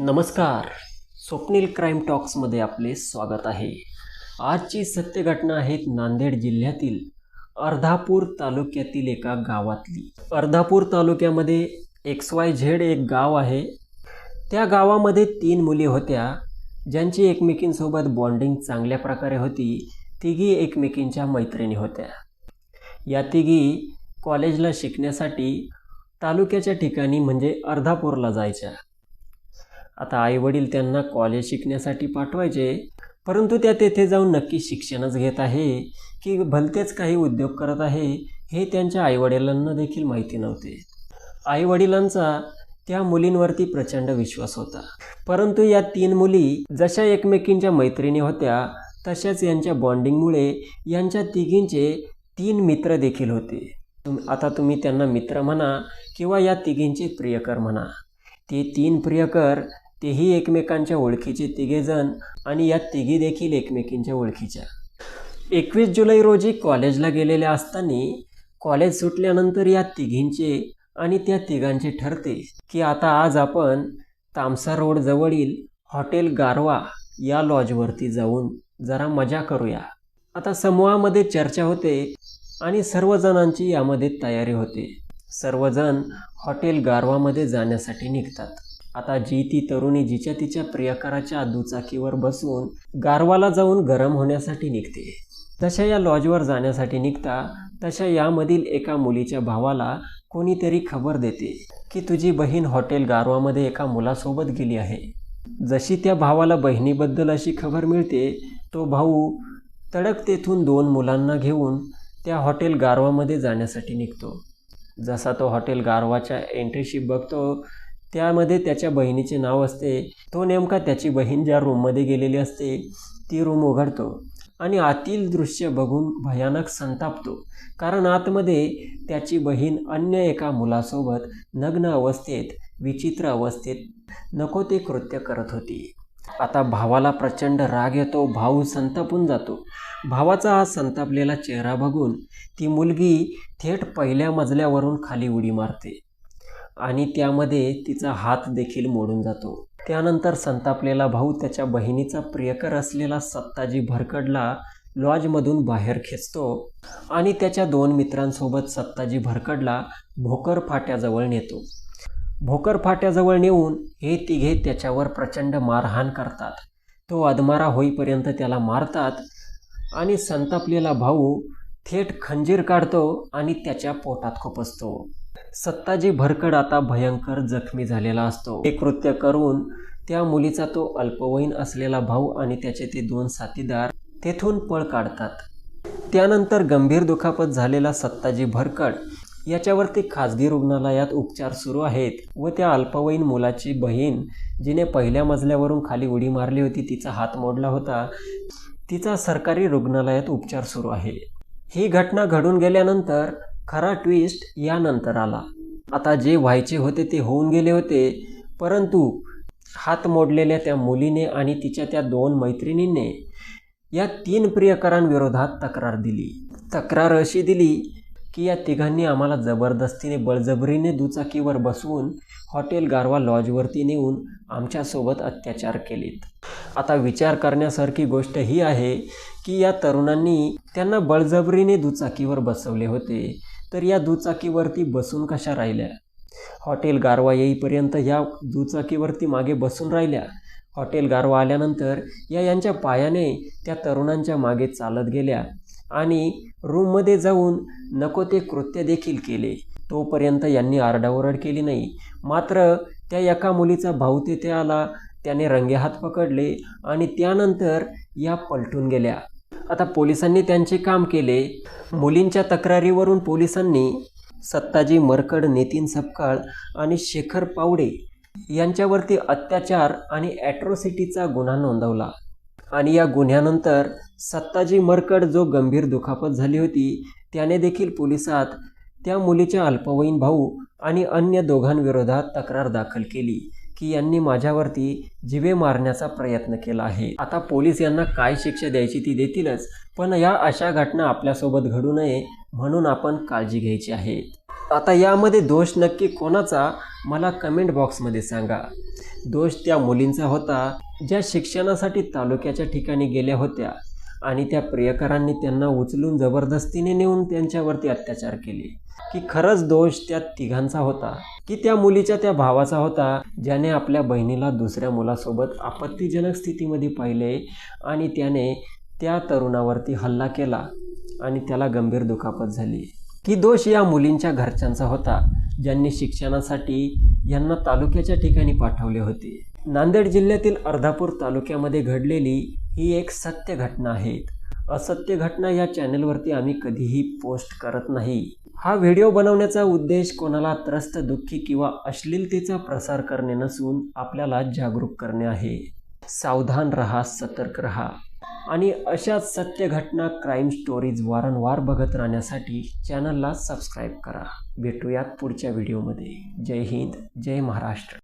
नमस्कार. स्वप्नील क्राईम टॉक्समध्ये आपले स्वागत आहे. आजची सत्य घटना आहे नांदेड जिल्ह्यातील अर्धापूर तालुक्यातील एका गावातली. अर्धापूर तालुक्यामध्ये एक्स वाय झेड एक गाव आहे. त्या गावामध्ये तीन मुली होत्या. ज्यांची एकमेकींसोबत बॉन्डिंग चांगल्या प्रकारे होती. तिघी एकमेकींच्या मैत्रिणी होत्या. या तिघी कॉलेजला शिकण्यासाठी तालुक्याच्या ठिकाणी म्हणजे अर्धापूरला जायच्या. आता आईवडील त्यांना कॉलेज शिकण्यासाठी पाठवायचे परंतु त्या तेथे जाऊन नक्की शिक्षणच घेत आहे की भलतेच काही उद्योग करत आहे हे त्यांच्या आईवडिलांना देखील माहिती नव्हते. आईवडिलांचा त्या मुलींवरती प्रचंड विश्वास होता. परंतु या तीन मुली जशा एकमेकींच्या मैत्रिणी होत्या तशाच यांच्या बॉन्डिंगमुळे यांच्या तिघींचे तीन मित्र देखील होते. आता तुम्ही त्यांना मित्र म्हणा किंवा या तिघींचे प्रियकर म्हणा. ते तीन प्रियकर तेही एकमेकांच्या ओळखीचे तिघेजण आणि या तिघी देखील एकमेकींच्या ओळखीच्या. एकवीस जुलै रोजी कॉलेजला गेलेल्या असताना कॉलेज सुटल्यानंतर या तिघींचे आणि त्या तिघांचे ठरते की आता आज आपण तामसा रोड जवळील हॉटेल गारवा या लॉजवरती जाऊन जरा मजा करूया. आता समूहामध्ये चर्चा होते आणि सर्वजणांची यामध्ये तयारी होते. सर्वजण हॉटेल गारवामध्ये जाण्यासाठी निघतात. आता जी ती तरुणी जिच्या तिच्या प्रियकराच्या दुचाकीवर बसून गारवाला जाऊन गरम होण्यासाठी निघते. तशा या लॉजवर जाण्यासाठी निघता तशा यामधील एका मुलीच्या भावाला कोणीतरी खबर देते की तुझी बहीण हॉटेल गारवामध्ये एका मुलासोबत गेली आहे. जशी त्या भावाला बहिणीबद्दल अशी खबर मिळते तो भाऊ तडक तेथून दोन मुलांना घेऊन त्या हॉटेल गारवामध्ये जाण्यासाठी निघतो. जसा तो हॉटेल गारवाच्या एंट्रीशी बघतो त्यामध्ये त्याच्या बहिणीचे नाव असते. तो नेमका त्याची बहीण ज्या रूममध्ये गेलेली असते ती रूम उघडतो आणि आतील दृश्य बघून भयानक संतापतो. कारण आतमध्ये त्याची बहीण अन्य एका मुलासोबत नग्न अवस्थेत विचित्र अवस्थेत नको ते कृत्य करत होती. आता भावाला प्रचंड राग येतो भाऊ संतापून जातो. भावाचा हा संतापलेला चेहरा बघून ती मुलगी थेट पहिल्या मजल्यावरून खाली उडी मारते. आणि त्यामध्ये तिचा हात देखील मोडून जातो. त्यानंतर संतापलेला भाऊ त्याच्या बहिणीचा प्रियकर असलेला सत्ताजी भरकडला लॉजमधून बाहेर खेचतो आणि त्याच्या दोन मित्रांसोबत सत्ताजी भरकडला भोकर फाट्याजवळ नेतो. भोकर फाट्याजवळ नेऊन हे तिघे त्याच्यावर प्रचंड मारहाण करतात. तो अदमारा होईपर्यंत त्याला मारतात आणि संतापलेला भाऊ थेट खंजीर काढतो आणि त्याच्या पोटात खुपसतो. सत्ताजी भरकड आता भयंकर जखमी झालेला असतो. हे कृत्य करून त्या मुलीचा तो अल्पवयीन असलेला भाऊ आणि त्याचे ते दोन साथीदार तेथून पळ काढतात. त्यानंतर गंभीर दुखापत झालेला सत्ताजी भरकड याच्यावरती खाजगी रुग्णालयात उपचार सुरू आहेत व त्या अल्पवयीन मुलाची बहीण जिने पहिल्या मजल्यावरून खाली उडी मारली होती तिचा हात मोडला होता. तिचा सरकारी रुग्णालयात उपचार सुरू आहे. ही घटना घडून गेल्यानंतर खरा ट्विस्ट यानंतर आला. आता जे व्हायचे होते ते होऊन गेले होते परंतु हात मोडलेल्या त्या मुलीने आणि तिच्या त्या दोन मैत्रिणींनी या तीन प्रियकरांविरोधात तक्रार दिली. तक्रार अशी दिली की या तिघांनी आम्हाला जबरदस्तीने बळजबरीने दुचाकीवर बसवून हॉटेल गारवा लॉजवरती नेऊन आमच्यासोबत अत्याचार केलेत. आता विचार करण्यासारखी गोष्ट ही आहे की या तरुणांनी त्यांना बळजबरीने दुचाकीवर बसवले होते. तर या दुचाकीवरती बसून कशा राहिल्या? हॉटेल गारवा येईपर्यंत या दुचाकीवरती मागे बसून राहिल्या. हॉटेल गारवा आल्यानंतर या यांच्या पायाने त्या तरुणांच्या मागे चालत गेल्या आणि रूममध्ये जाऊन नको ते कृत्य देखील केले. तोपर्यंत यांनी आरडाओरड केली नाही. मात्र त्या एका मुलीचा भाऊ तेथे आला त्याने रंगेहात पकडले आणि त्यानंतर या पलटून गेल्या. आता पोलिसांनी त्यांचे काम केले. मुलींच्या तक्रारीवरून पोलिसांनी सत्ताजी मरकड नितीन सपकाळ आणि शेखर पावडे यांच्यावरती अत्याचार आणि ॲट्रॉसिटीचा गुन्हा नोंदवला. आणि या गुन्ह्यानंतर सत्ताजी मरकड जो गंभीर दुखापत झाली होती त्याने देखील पोलिसात त्या मुलीच्या अल्पवयीन भाऊ आणि अन्य दोघांविरोधात तक्रार दाखल केली. की यांनी माझ्यावरती जिवे मारण्याचा प्रयत्न केला आहे. आता पोलीस यांना काय शिक्षा द्यायची ती देतीलच पण या अशा घटना आपल्यासोबत घडू नये म्हणून आपण काळजी घ्यायची आहे. आता यामध्ये दोष नक्की कोणाचा मला कमेंट बॉक्समध्ये सांगा. दोष त्या मुलींचा होता ज्या शिक्षणासाठी तालुक्याच्या ठिकाणी गेल्या होत्या आणि त्या प्रियकरांनी त्यांना उचलून जबरदस्तीने नेऊन त्यांच्यावरती अत्याचार केले. की खरंच दोष त्या तिघांचा होता? की त्या मुलीच्या त्या भावाचा होता ज्याने आपल्या बहिणीला दुसऱ्या मुलासोबत आपत्तीजनक स्थितीमध्ये पाहिले आणि त्याने त्या तरुणावरती हल्ला केला आणि त्याला गंभीर दुखापत झाली. की दोष या मुलींच्या घरच्यांचा होता ज्यांनी शिक्षणासाठी यांना तालुक्याच्या ठिकाणी पाठवले होते. नांदेड जिल्ह्यातील अर्धापूर तालुक्यामध्ये घडलेली ही एक सत्य घटना आहे. असत्य घटना या चॅनलवरती आम्ही कधीही पोस्ट करत नाही. हा व्हिडिओ बनवण्याचा उद्देश कोणाला त्रस्त दुःखी किंवा अश्लीलतेचा प्रसार करणे नसून आपल्याला जागरूक करणे आहे. सावधान रहा सतर्क रहा. आणि अशाच सत्य घटना क्राईम स्टोरीज वारंवार बघत राहण्यासाठी चॅनलला सबस्क्राईब करा. भेटूयात पुढच्या व्हिडिओमध्ये. जय हिंद जय महाराष्ट्र.